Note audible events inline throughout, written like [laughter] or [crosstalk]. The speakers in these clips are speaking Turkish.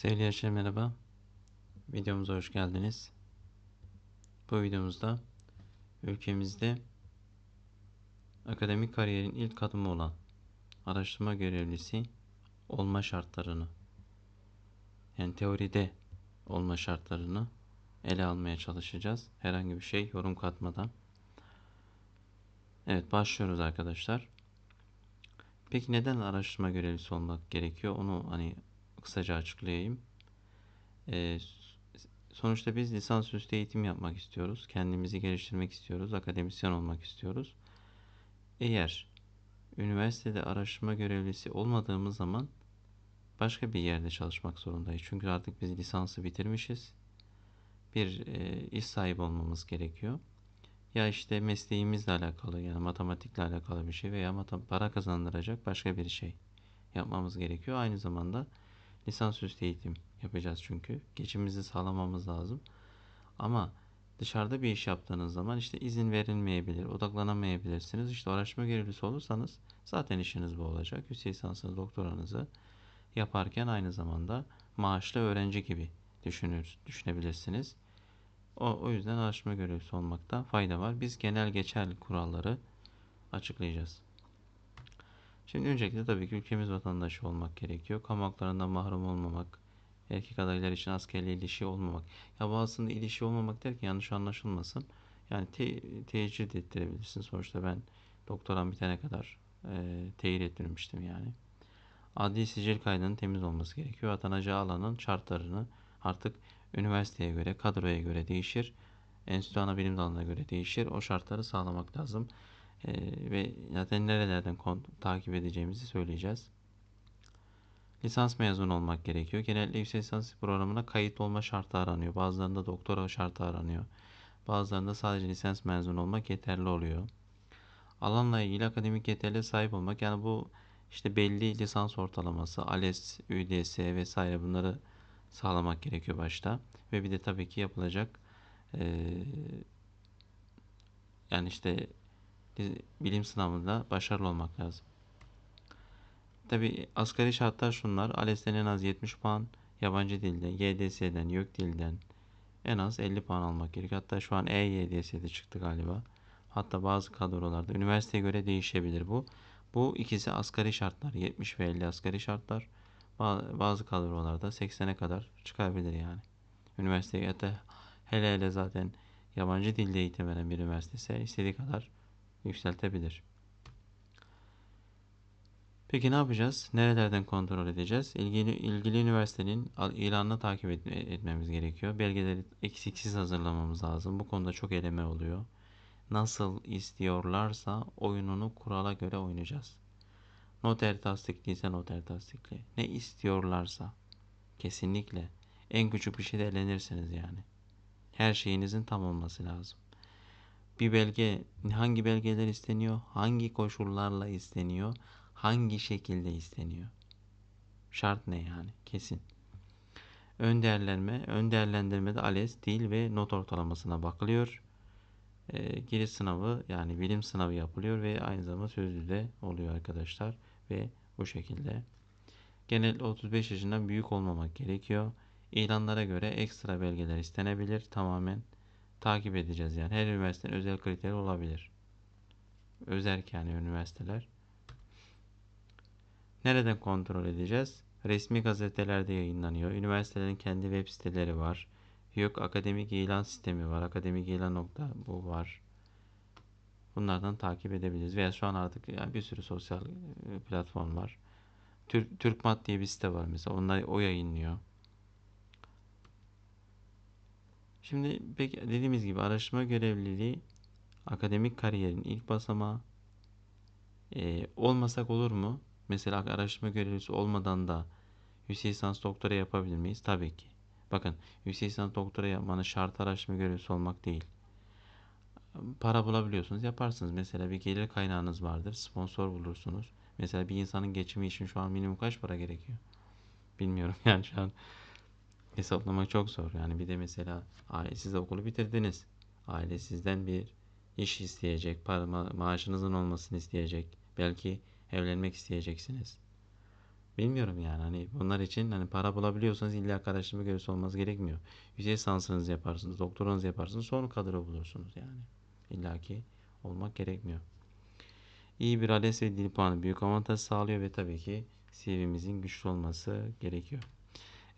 Sevgili gençler merhaba. Videomuza hoş geldiniz. Bu videomuzda ülkemizde akademik kariyerin ilk adımı olan araştırma görevlisi olma şartlarını yani teoride olma şartlarını ele almaya çalışacağız. Herhangi bir şey yorum katmadan. Evet başlıyoruz arkadaşlar. Peki neden araştırma görevlisi olmak gerekiyor? Onu hani kısaca açıklayayım. Ee, sonuçta biz lisansüstü eğitim yapmak istiyoruz. Kendimizi geliştirmek istiyoruz. Akademisyen olmak istiyoruz. Eğer üniversitede araştırma görevlisi olmadığımız zaman başka bir yerde çalışmak zorundayız. Çünkü artık biz lisansı bitirmişiz. Bir e, iş sahibi olmamız gerekiyor. Ya işte mesleğimizle alakalı yani matematikle alakalı bir şey veya para kazandıracak başka bir şey yapmamız gerekiyor. Aynı zamanda lisansüstü eğitim yapacağız çünkü. Geçimimizi sağlamamız lazım. Ama dışarıda bir iş yaptığınız zaman işte izin verilmeyebilir, odaklanamayabilirsiniz. İşte araştırma görevlisi olursanız zaten işiniz bu olacak. Yüksek lisansınızı, doktoranızı yaparken aynı zamanda maaşlı öğrenci gibi düşünür, düşünebilirsiniz. O, o yüzden araştırma görevlisi olmakta fayda var. Biz genel geçerli kuralları açıklayacağız. Şimdi öncelikle tabii ki ülkemiz vatandaşı olmak gerekiyor. Kamu haklarından mahrum olmamak, erkek adaylar için askerli ilişki olmamak. Ya bazısında ilişki olmamak derken yanlış anlaşılmasın. Yani te tecrit ettirebilirsin. Sonuçta ben doktoram bitene kadar e, teyir ettirmiştim yani. Adli sicil kaydının temiz olması gerekiyor. Atanacağı alanın şartlarını artık üniversiteye göre, kadroya göre değişir. Enstitü ana bilim dalına göre değişir. O şartları sağlamak lazım. Ee, ve zaten nerelerden takip edeceğimizi söyleyeceğiz. Lisans mezunu olmak gerekiyor. Genellikle yüksek lisans programına kayıt olma şartı aranıyor. Bazılarında doktora şartı aranıyor. Bazılarında sadece lisans mezunu olmak yeterli oluyor. Alanla ilgili akademik yeterliğe sahip olmak yani bu işte belli lisans ortalaması, ALES, ÜDS vesaire bunları sağlamak gerekiyor başta. Ve bir de tabii ki yapılacak e, yani işte bilim sınavında başarılı olmak lazım. Tabi asgari şartlar şunlar. ALES'ten en az 70 puan, yabancı dilden, YDS'den, YÖK dilden en az 50 puan almak gerekiyor. Hatta şu an EYDS'de çıktı galiba. Hatta bazı kadrolarda üniversiteye göre değişebilir bu. Bu ikisi asgari şartlar. 70 ve 50 asgari şartlar. Bazı kadrolarda 80'e kadar çıkabilir yani. Üniversiteye hatta hele hele zaten yabancı dilde eğitim veren bir üniversitese istediği kadar yükseltebilir. Peki ne yapacağız? Nerelerden kontrol edeceğiz? İlgili, ilgili üniversitenin ilanını takip et, etmemiz gerekiyor. Belgeleri eksiksiz hazırlamamız lazım. Bu konuda çok eleme oluyor. Nasıl istiyorlarsa oyununu kurala göre oynayacağız. Noter tasdikliyse noter tasdikli. Ne istiyorlarsa. Kesinlikle. En küçük bir şeyde elenirsiniz yani. Her şeyinizin tam olması lazım bir belge hangi belgeler isteniyor, hangi koşullarla isteniyor, hangi şekilde isteniyor. Şart ne yani? Kesin. Ön değerlendirme, ön değerlendirmede ALES, dil ve not ortalamasına bakılıyor. E, giriş sınavı yani bilim sınavı yapılıyor ve aynı zamanda sözlü de oluyor arkadaşlar ve bu şekilde. Genel 35 yaşından büyük olmamak gerekiyor. İlanlara göre ekstra belgeler istenebilir. Tamamen takip edeceğiz yani. Her üniversitenin özel kriteri olabilir. Özel yani üniversiteler. Nereden kontrol edeceğiz? Resmi gazetelerde yayınlanıyor. Üniversitelerin kendi web siteleri var. Yok akademik ilan sistemi var. Akademik ilan nokta bu var. Bunlardan takip edebiliriz. Veya şu an artık yani bir sürü sosyal e, platform var. Türk, Türkmat diye bir site var mesela. Onlar o yayınlıyor. Şimdi dediğimiz gibi araştırma görevliliği akademik kariyerin ilk basamağı. Ee, olmasak olur mu? Mesela araştırma görevlisi olmadan da yüksek lisans doktora yapabilir miyiz? Tabii ki. Bakın yüksek lisans doktora yapmanın şart araştırma görevlisi olmak değil. Para bulabiliyorsunuz yaparsınız. Mesela bir gelir kaynağınız vardır. Sponsor bulursunuz. Mesela bir insanın geçimi için şu an minimum kaç para gerekiyor? Bilmiyorum [laughs] yani şu an hesaplamak çok zor. Yani bir de mesela aile siz okulu bitirdiniz. Aile sizden bir iş isteyecek, para, ma maaşınızın olmasını isteyecek. Belki evlenmek isteyeceksiniz. Bilmiyorum yani hani bunlar için hani para bulabiliyorsanız illa ki araştırma görevlisi olmanız gerekmiyor. Yüksek lisansınızı yaparsınız, doktoranızı yaparsınız, sonra kadro bulursunuz yani. İlla ki olmak gerekmiyor. İyi bir ALES ve dil puanı büyük avantaj sağlıyor ve tabii ki CV'mizin güçlü olması gerekiyor.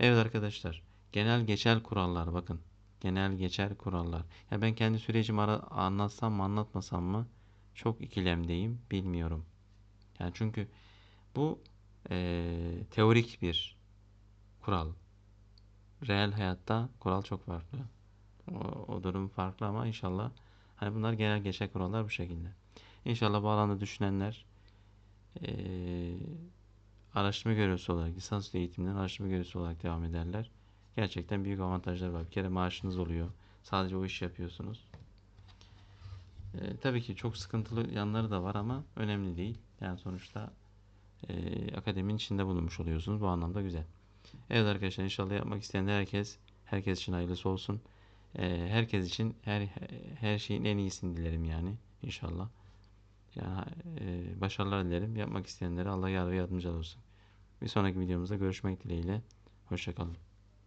Evet arkadaşlar, genel geçer kurallar bakın. Genel geçer kurallar. Ya ben kendi sürecimi ara- anlatsam mı anlatmasam mı çok ikilemdeyim, bilmiyorum. Yani çünkü bu eee, teorik bir kural. Reel hayatta kural çok farklı. O, o durum farklı ama inşallah hani bunlar genel geçer kurallar bu şekilde. İnşallah bu alanda düşünenler eee, araştırma görevlisi olarak, lisansüstü eğitimden araştırma görevlisi olarak devam ederler. Gerçekten büyük avantajlar var. Bir kere maaşınız oluyor. Sadece o işi yapıyorsunuz. Eee, tabii ki çok sıkıntılı yanları da var ama önemli değil. Yani sonuçta eee, akademinin içinde bulunmuş oluyorsunuz. Bu anlamda güzel. Evet arkadaşlar inşallah yapmak isteyen herkes herkes için hayırlısı olsun. Eee, herkes için her her şeyin en iyisini dilerim yani inşallah. Yani eee, başarılar dilerim. Yapmak isteyenlere Allah yar ve yardımcı olsun. Bir sonraki videomuzda görüşmek dileğiyle. Hoşçakalın.